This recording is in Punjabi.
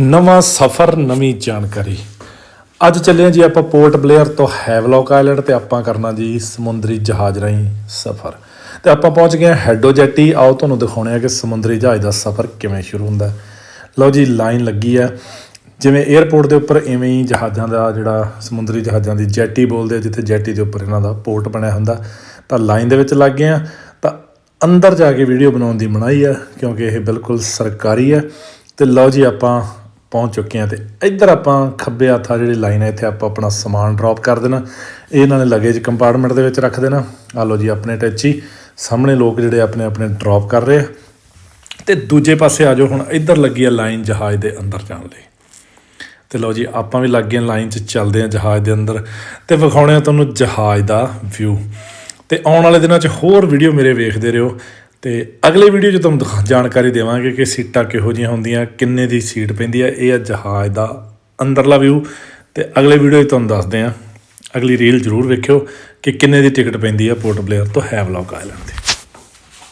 ਨਵਾਂ ਸਫ਼ਰ, ਨਵੀਂ ਜਾਣਕਾਰੀ। ਅੱਜ ਚੱਲੇ ਹਾਂ ਜੀ ਆਪਾਂ ਪੋਰਟ ਬਲੇਅਰ ਤੋਂ ਹੈਵਲੌਕ ਆਈਲੈਂਡ ਤੇ ਆਪਾਂ ਕਰਨਾ ਜੀ ਸਮੁੰਦਰੀ ਜਹਾਜ਼ ਰਾਹੀਂ ਸਫ਼ਰ। ਤੇ ਆਪਾਂ ਪਹੁੰਚ ਗਏ ਹਾਂ ਹੈਡੋ ਜੈਟੀ। ਆਓ ਤੁਹਾਨੂੰ ਦਿਖਾਉਣੇ ਆ ਕਿ ਸਮੁੰਦਰੀ ਜਹਾਜ਼ ਦਾ ਸਫ਼ਰ ਕਿਵੇਂ ਸ਼ੁਰੂ ਹੁੰਦਾ। ਲਓ ਜੀ, ਲਾਈਨ ਲੱਗੀ ਆ। ਜਿਵੇਂ 에ਅਰਪੋਰਟ ਦੇ ਉੱਪਰ ਐਵੇਂ ਹੀ ਜਹਾਜ਼ਾਂ ਦਾ ਜਿਹੜਾ ਸਮੁੰਦਰੀ ਜਹਾਜ਼ਾਂ ਦੀ ਜੈਟੀ ਬੋਲਦੇ ਆ, ਜਿੱਥੇ ਜੈਟੀ ਦੇ ਉੱਪਰ ਇਹਨਾਂ ਦਾ ਪੋਰਟ ਬਣਿਆ ਹੁੰਦਾ। ਤਾਂ ਲਾਈਨ ਦੇ ਵਿੱਚ ਲੱਗ ਗਏ ਆ ਤਾਂ ਅੰਦਰ ਜਾ ਕੇ ਵੀਡੀਓ ਬਣਾਉਣ ਦੀ ਮਨਾਹੀ ਆ, ਕਿਉਂਕਿ ਇਹ ਬਿਲਕੁਲ ਸਰਕਾਰੀ ਆ। ਤੇ ਲਓ ਜੀ ਆਪਾਂ ਪਹੁੰਚ ਚੁੱਕੇ ਹਾਂ ਤੇ ਇੱਧਰ ਆਪਾਂ ਖੱਬੇ ਹੱਥ ਆ ਜਿਹੜੀ ਲਾਈਨ ਹੈ ਇੱਥੇ ਆਪਾਂ ਆਪਣਾ ਸਮਾਨ ਡ੍ਰੌਪ ਕਰ ਦੇਣਾ। ਇਹ ਇਹਨਾਂ ਨੇ ਲਗੇਜ ਕੰਪਾਰਟਮੈਂਟ ਦੇ ਵਿੱਚ ਰੱਖ ਦੇਣਾ। ਆ ਲਓ ਜੀ ਆਪਣੇ ਟੈਚੀ। ਸਾਹਮਣੇ ਲੋਕ ਜਿਹੜੇ ਆਪਣੇ ਆਪਣੇ ਡ੍ਰੌਪ ਕਰ ਰਹੇ ਆ। ਤੇ ਦੂਜੇ ਪਾਸੇ ਆ ਜਾਓ ਹੁਣ, ਇੱਧਰ ਲੱਗੀ ਆ ਲਾਈਨ ਜਹਾਜ਼ ਦੇ ਅੰਦਰ ਜਾਣ ਲਈ। ਤੇ ਲਓ ਜੀ, ਆਪਾਂ ਵੀ ਲੱਗ ਗਏ ਲਾਈਨ 'ਚ, ਚੱਲਦੇ ਆ ਜਹਾਜ਼ ਦੇ ਅੰਦਰ। ਤੇ ਵਿਖਾਉਣੇ ਆ ਤੁਹਾਨੂੰ ਜਹਾਜ਼ ਦਾ ਵਿਊ ਤੇ ਆਉਣ ਵਾਲੇ ਦਿਨਾਂ 'ਚ ਹੋਰ ਵੀਡੀਓ ਮੇਰੇ ਵੇਖਦੇ ਰਹੋ। ਤੇ ਅਗਲੇ ਵੀਡੀਓ 'ਚ ਤੁਹਾਨੂੰ ਦਿਖਾ- ਜਾਣਕਾਰੀ ਦੇਵਾਂਗੇ ਕਿ ਸੀਟਾਂ ਕਿਹੋ ਜਿਹੀਆਂ ਹੁੰਦੀਆਂ, ਕਿੰਨੇ ਦੀ ਸੀਟ ਪੈਂਦੀ ਹੈ ਇਹ ਆ ਜਹਾਜ਼ ਦਾ ਅੰਦਰਲਾ ਵਿਊ ਤੇ ਅਗਲੇ ਵੀਡੀਓ 'ਚ ਤੁਹਾਨੂੰ ਦੱਸਦੇ ਆ। ਅਗਲੀ ਰੀਲ ਜ਼ਰੂਰ ਵੇਖਿਓ ਕਿ ਕਿੰਨੇ ਦੀ ਟਿਕਟ ਪੈਂਦੀ ਆ ਪੋਰਟ ਬਲੇਅਰ ਤੋਂ ਹੈਵਲੌਕ ਦੀ